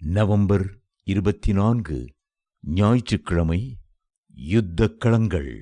November இருபத்தி நான்கு ஞாயிற்றுக்கிழமை யுத்த களங்கள்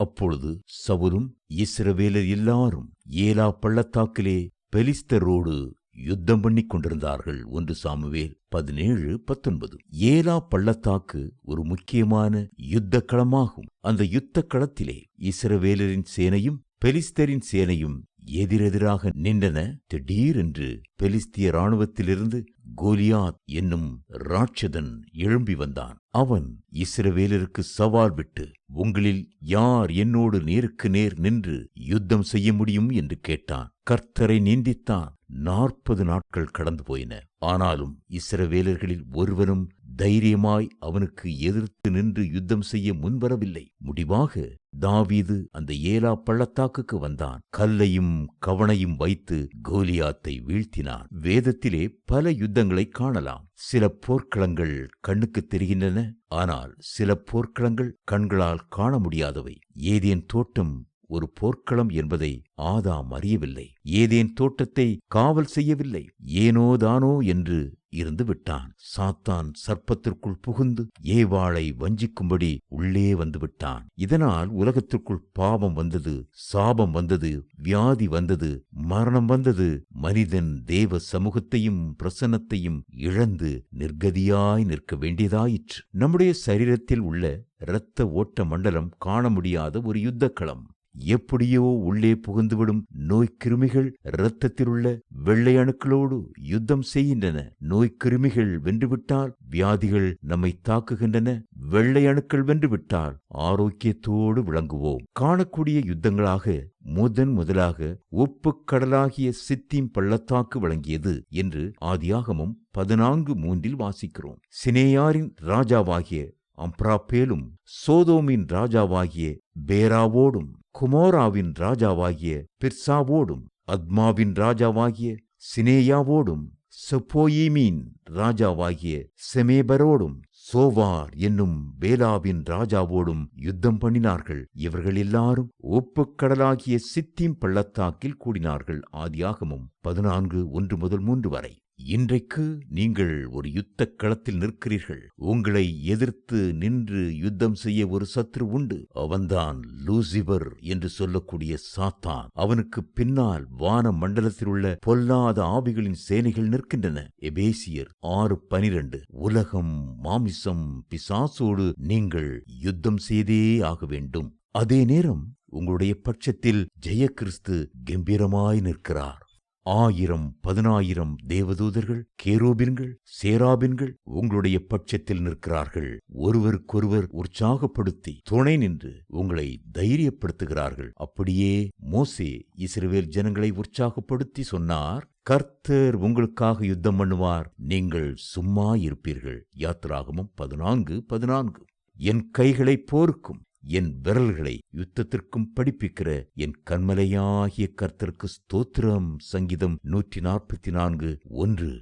அப்பொழுது சவுலும் இஸ்ரவேலர் எல்லாரும் ஏலா பள்ளத்தாக்கிலே பெலிஸ்தரோடு யுத்தம் பண்ணிக் கொண்டிருந்தார்கள். ஒன்று சாமுவேல் பதினேழு பத்தொன்பது. ஏலா பள்ளத்தாக்கு ஒரு முக்கியமான யுத்த களமாகும் அந்த யுத்த களத்திலே இஸ்ரவேலரின் சேனையும் பெலிஸ்தரின் சேனையும் எதிரெதிராக நின்றன. திடீரென்று பெலிஸ்திய இராணுவத்திலிருந்து கோலியாத் என்னும் ராட்சதன் எழும்பி வந்தான். அவன் இஸ்ரவேலருக்கு சவால் விட்டு உங்களில் யார் என்னோடு நேருக்கு நேர் நின்று யுத்தம் செய்ய முடியும்? என்று கேட்டான். கர்த்தரை நிந்தித்தான். நாற்பது நாட்கள் கடந்து போயின. ஆனாலும் இஸ்ரவேலர்களில் ஒருவனும் தைரியமாய் அவனுக்கு எதிர்த்து நின்று யுத்தம் செய்ய முன்வரவில்லை. முடிவாக தாவீது அந்த ஏலா பள்ளத்தாக்குக்கு வந்தான். கல்லையும் கவனையும் வைத்து கோலியாத்தை வீழ்த்தினான். வேதத்திலே பல யுத்தங்களை காணலாம். சில போர்க்களங்கள் கண்ணுக்கு தெரிகின்றன. ஆனால் சில போர்க்களங்கள் கண்களால் காண முடியாதவை ஏதேன் தோட்டம் ஒரு போர்க்களம் என்பதை ஆதாம் அறியவில்லை. ஏதேன் தோட்டத்தை காவல் செய்யவில்லை. ஏனோதானோ என்று இருந்து விட்டான். சாத்தான் சர்ப்பத்திற்குள் புகுந்து ஏவாளை வஞ்சிக்கும்படி உள்ளே வந்து விட்டான். இதனால் உலகத்திற்குள் பாவம் வந்தது சாபம் வந்தது வியாதி வந்தது மரணம் வந்தது. மனிதன் தேவ சமூகத்தையும் பிரசன்னத்தையும் இழந்து நிர்கதியாய் நிற்க வேண்டியதாயிற்று. நம்முடைய சரீரத்தில் உள்ள இரத்த ஓட்ட மண்டலம் காண முடியாத ஒரு யுத்தக்களம். எப்படியோ உள்ளே புகுந்துவிடும் நோய்க்கிருமிகள் இரத்தத்திலுள்ள வெள்ளை அணுக்களோடு யுத்தம் செய்கின்றன. நோய்க்கிருமிகள் வென்றுவிட்டால் வியாதிகள் நம்மை தாக்குகின்றன. வெள்ளை அணுக்கள் வென்றுவிட்டால் ஆரோக்கியத்தோடு விளங்குவோம். காணக்கூடிய யுத்தங்களாக முதன் முதலாக உப்புக் கடலாகிய சித்திம் பள்ளத்தாக்கு விளங்கியது என்று ஆதியாகமும் பதினான்கு மூன்றில் வாசிக்கிறோம். சினேயாரின் ராஜாவாகிய அம்ப்ராப்பேலும் சோதோமின் ராஜாவாகிய பேராவோடும் குமோராவின் ராஜாவாகிய பிர்சாவோடும் அத்மாவின் ராஜாவாகிய சினேயாவோடும் செப்போயிமீன் ராஜாவாகிய செமேபரோடும் சோவார் என்னும் பேலாவின் ராஜாவோடும் யுத்தம் பண்ணினார்கள். இவர்கள் எல்லாரும் ஒப்புக்கடலாகிய சித்திம் பள்ளத்தாக்கில் கூடினார்கள். ஆதியாகமும் பதினான்கு ஒன்று முதல் மூன்று வரை. இன்றைக்கு நீங்கள் ஒரு யுத்தக் களத்தில் நிற்கிறீர்கள். உங்களை எதிர்த்து நின்று யுத்தம் செய்ய ஒரு சத்ரு உண்டு. அவன்தான் லூசிபர் என்று சொல்லக்கூடிய சாத்தான். அவனுக்கு பின்னால் வான மண்டலத்தில் உள்ள பொல்லாத ஆவிகளின் சேனைகள் நிற்கின்றன. எபேசியர் ஆறு பனிரெண்டு. உலகம் மாமிசம் பிசாசோடு நீங்கள் யுத்தம் செய்தே ஆக வேண்டும். அதே நேரம் உங்களுடைய பட்சத்தில் ஜெயகிறிஸ்து கம்பீரமாய் நிற்கிறார். ஆயிரம் பதினாயிரம் தேவதூதர்கள் கேரோபின்கள் சேராபின்கள் உங்களுடைய பட்சத்தில் நிற்கிறார்கள். ஒருவருக்கொருவர் உற்சாகப்படுத்தி துணை நின்று உங்களை தைரியப்படுத்துகிறார்கள். அப்படியே மோசே இஸ்ரவேல் ஜனங்களை உற்சாகப்படுத்தி சொன்னார் கர்த்தர் உங்களுக்காக யுத்தம் பண்ணுவார். நீங்கள் சும்மா இருப்பீர்கள். யாத்திராகமும் பதினான்கு பதினான்கு. என் கைகளை போருக்கும். என் விரல்களை யுத்தத்திற்கும் படிப்பிக்கிற என் கண்மலையாகிய கர்த்தருக்கு ஸ்தோத்திரம் சங்கீதம் நூற்றி நாற்பத்தி நான்கு ஒன்று.